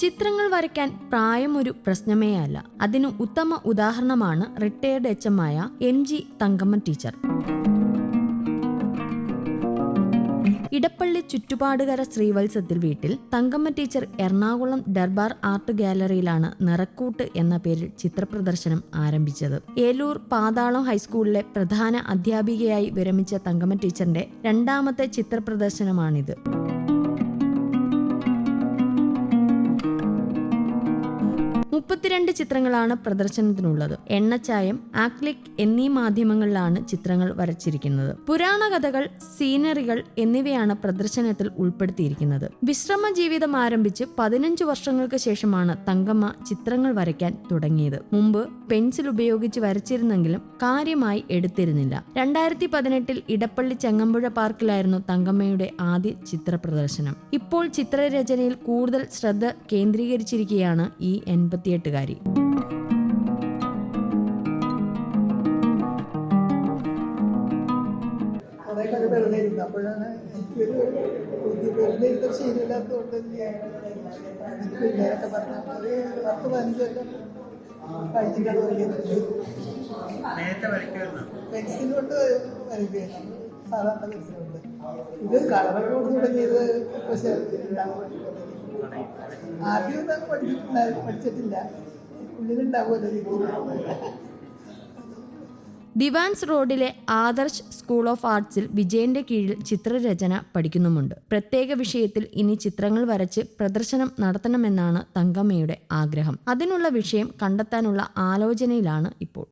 ചിത്രങ്ങൾ വരയ്ക്കാൻ പ്രായം ഒരു പ്രശ്നമേ അല്ല അതിന് ഉത്തമ ഉദാഹരണമാണ് റിട്ടയർഡ് എച്ച് എം ആയ M G Thankamma teacher Edappally ചുറ്റുപാടുകര ശ്രീവത്സത്തിൽ വീട്ടിൽ തങ്കമ്മ ടീച്ചർ എറണാകുളം ദർബാർ ആർട്ട് ഗാലറിയിലാണ് നിറക്കൂട്ട് എന്ന പേരിൽ ചിത്രപ്രദർശനം ആരംഭിച്ചത്. ഏലൂർ പാതാളം ഹൈസ്കൂളിലെ പ്രധാന അധ്യാപികയായി വിരമിച്ച തങ്കമ്മ ടീച്ചറിന്റെ രണ്ടാമത്തെ ചിത്രപ്രദർശനമാണിത്. മുപ്പത്തിരണ്ട് ചിത്രങ്ങളാണ് പ്രദർശനത്തിനുള്ളത്. എണ്ണച്ചായം ആക്ലിക് എന്നീ മാധ്യമങ്ങളിലാണ് ചിത്രങ്ങൾ വരച്ചിരിക്കുന്നത്. പുരാണ കഥകൾ സീനറികൾ എന്നിവയാണ് പ്രദർശനത്തിൽ ഉൾപ്പെടുത്തിയിരിക്കുന്നത്. വിശ്രമ ജീവിതം ആരംഭിച്ച് പതിനഞ്ച് വർഷങ്ങൾക്ക് ശേഷമാണ് തങ്കമ്മ ചിത്രങ്ങൾ വരയ്ക്കാൻ തുടങ്ങിയത്. മുമ്പ് പെൻസിൽ ഉപയോഗിച്ച് വരച്ചിരുന്നെങ്കിലും കാര്യമായി എടുത്തിരുന്നില്ല. രണ്ടായിരത്തി പതിനെട്ടിൽ ഇടപ്പള്ളി ചെങ്ങമ്പുഴ പാർക്കിലായിരുന്നു തങ്കമ്മയുടെ ആദ്യ ചിത്ര പ്രദർശനം ഇപ്പോൾ ചിത്രരചനയിൽ കൂടുതൽ ശ്രദ്ധ കേന്ദ്രീകരിച്ചിരിക്കുകയാണ് ഈ എൺപത്തിയെട്ടുകാരി കുറേ കാലം വെറുതെ ഇരുന്നു അപ്പോഴാണ് എനിക്കൊരു ബുദ്ധി വെറുതെ ഇരുന്ന ശീലമില്ലാത്തതുകൊണ്ട് ഞാൻ എനിക്ക് പിള്ളേരൊക്കെ പറഞ്ഞു ഒരു പത്ത് പതിനഞ്ച് കൊല്ലം കഴിച്ചിട്ടാണ് വരയ്ക്കുന്നത് നേരത്തെ വരയ്ക്കുമായിരുന്നു. പെൻസിൽ കൊണ്ട് വരയ്ക്കുകയാണ് സാധാരണ പെൻസിൽ കൊണ്ട്. ഇത് കളറൊക്കെ കൊണ്ട് തുടങ്ങിയത് പക്ഷേ ആദ്യം ഒന്നും പഠിച്ചിട്ടില്ല. പഠിച്ചിട്ടില്ല ദിവാൻസ് റോഡിലെ ആദർശ് സ്കൂൾ ഓഫ് ആർട്സിൽ വിജയന്റെ കീഴിൽ ചിത്രരചന പഠിക്കുന്നുമുണ്ട്. പ്രത്യേക വിഷയത്തിൽ ഇനി ചിത്രങ്ങൾ വരച്ച് പ്രദർശനം നടത്തണമെന്നാണ് തങ്കമ്മയുടെ ആഗ്രഹം. അതിനുള്ള വിഷയം കണ്ടെത്താനുള്ള ആലോചനയിലാണ്